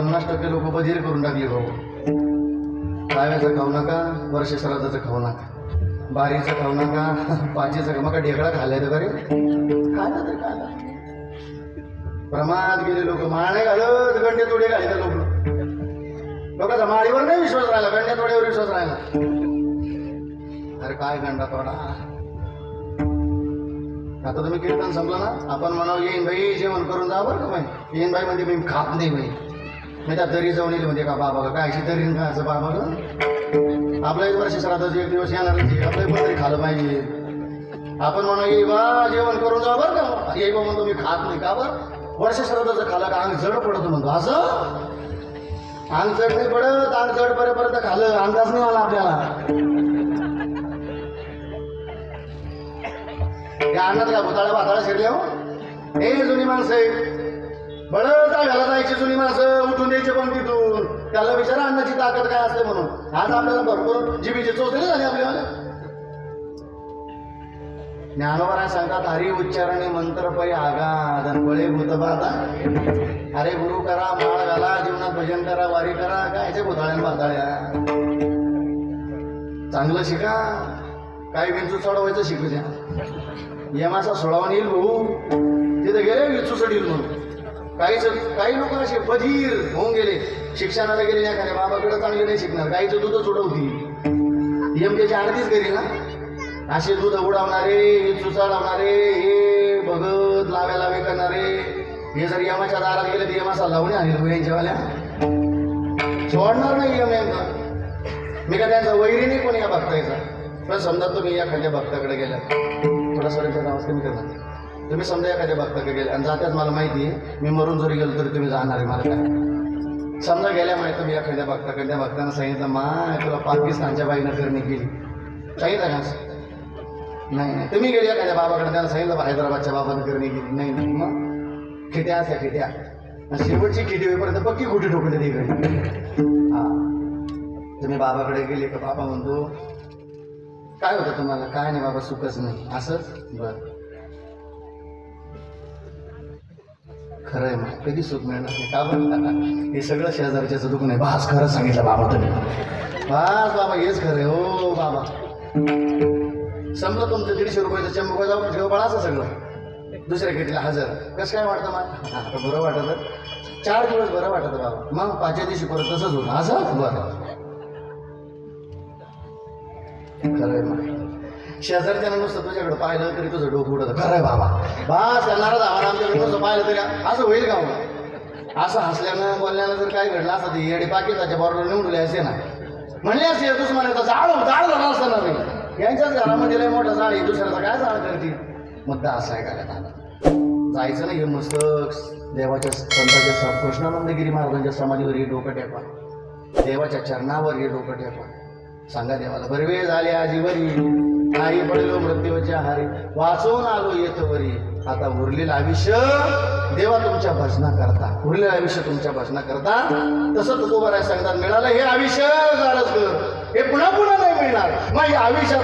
पन्नास टक्के लोक बधीर करून टाकले भाऊ डाव्याचं खाऊ नका वर्ष श्राद्धाचं खाऊ नका. बारीचं खाऊ नका पाचीचं खाऊ नका. ढेकळा खाल्लाय तर खाल्लं तर खाल्लं. प्रमाद गेले लोक. माळ नाही घालत गंडे तोडे घालते लोक. लोकांचा माळीवर नाही विश्वास राहिला गंडे तोड्यावर विश्वास राहिला. अरे काय गंडा तोडा. आता तुम्ही कीर्तन संपलं ना? आपण म्हणावं येईन बाई जेवण करून जा बरं का बाई. येईन बाई म्हणजे मी खात नाही बाई. नाही त्या दरी जाऊन येईल म्हणजे का बाबा का काय अशी दरीन खायचं असं बाबा का एक वर्ष श्राद्धाचं एक दिवस येणार आहे आपलं पण तरी पाहिजे. आपण म्हणा ये बा जेवण करून जा बरं का. ये बा म्हणतो मी खात नाही. का बरं? वर्ष श्राद्धाचं खाला का? अंग जड पडतो म्हणतो. असं? अंग चढ नाही पडत अंग चढ पडेपर्यंत खाल अंदाज नाही आला आपल्याला. त्या अन्नात का भुताळा भाताळा शिरले हो. हे जुनी माणसं बळ बळत घाला जायची जुनी माणसं उठून द्यायचे पण तिथून त्याला विचारा अन्नाची ताकद काय असते म्हणून. आज आपल्याला भरपूर जीबीचे चोचले झाले आपल्याला ज्ञानोबरा सांगतात हरी उच्चारणे मंत्र पै आगा धनबळे भूतबाधा अरे गुरु करा माळ घाला जीवनात भजन करा वारी करा. कायचे भूताळ्या बाताळ्या चांगलं शिका. काय विंचू चढवायचं शिकू द्या. यमाचा सोडावून येईल भाऊ. तिथे गेले विंचू चढील म्हणून. काहीच काही लोक असे बधीर होऊन गेले. शिक्षणाला गेले नाही खरे बाबाकडे चांगले नाही शिकणार. गाईचं दूध सोडवतील यम त्याची आरतीच करील ना? असे दूध उडवणारे विंचू लावणारे हे भगत लाव्या लावे करणारे. हे जर यमाच्या दारात गेले तर यमाचा लावणे आणि हो यांच्यावाल्या. सोडणार नाही यम यांना. मी का त्यांचा वैरी नाही कोणी या भक्तायचा पण समजा तुम्ही एखाद्या भक्ताकडे गेला थोडा स्वरांचा आवाज कमी करणार तुम्ही समजा एखाद्या भक्ताकडे गेले आणि जात्याच मला माहिती आहे मी मरून जरी गेलो तरी तुम्ही जाणार आहे मला काय? समजा गेल्या माहिती तुम्ही एखाद्या भक्ताकडे त्या भक्तानं सांगितलं मा तुला पाकिस्तानच्या बाईनं करणी केली. सांगितलं का असं? नाही नाही. तुम्ही गेले एखाद्या बाबाकडे त्यानं सांगितलं बा, हैदराबादच्या बाबानं करणी केली. नाही नाही. मग? खिट्या असा खिट्या. शेवटची खिटी होईपर्यंत पक्की खोटी ठोकली ती घरी हा. तुम्ही बाबाकडे गेले का? बाबा म्हणतो काय होतं तुम्हाला? काय नाही बाबा सुखच नाही. असंच बरं. खरं आहे मग कधी सुख मिळणार नाही. का बरं? हे सगळं शेजारच्याचं दुःख नाही बास खरं सांगितलं बाबा तुम्ही. बास बाबा हेच खरं आहे हो बाबा. समजा तुमचं दीडशे रुपयाचं चंबुका जाऊन ठेव बाळा असं सगळं? दुसऱ्या खेटीला हजर. कसं काय वाटतं मला आता बरं वाटत. चार दिवस बरं वाटत बाबा. मग पाचव्या दिवशी परत तसंच होतं. असं? बरं. खरंय मग. शेजारच्यानं नुसतं तुझ्याकडे पाहिलं तरी तुझं डोकं उडत खरंय बाबा. बास येणारा आम्हाला. आमच्याकडे पाहिलं तरी असं होईल का मग असं हसल्यानं बोलल्यानं जर काय घडलं असं ते येडे पाकिस्तानच्या बरोबर निवडले असे ना. म्हणले असे तुझं म्हणायचं जाळ जाळ झाला असतं नाही यांच्याच घरामध्ये लय मोठं जाळ आहे दुसऱ्याचा काय जाळ करतील मुद्दा असा आहे का झालं जायचं नाही हे मस्त देवाच्या संतांच्या स- कृष्णानंदगिरी महाराजांच्या समाधीवर हे डोकं टेकवा. देवाच्या चरणावर हे डोकं टेकवा. सांगा देवाला बरवे वेळ झाले आजीवरी. नाही पडलो मृत्यूच्या हारी. वाचून आलो येतवरी. आता उरलेलं आयुष्य देवा तुमच्या भजना करता उरलेलं आयुष्य तुमच्या भजना करता तसं तुकोबाराय सांगतात मिळालं हे आयुष्य झालंच कर हे पुन्हा पुन्हा नाही मिळणार. मग हे आयुष्याचा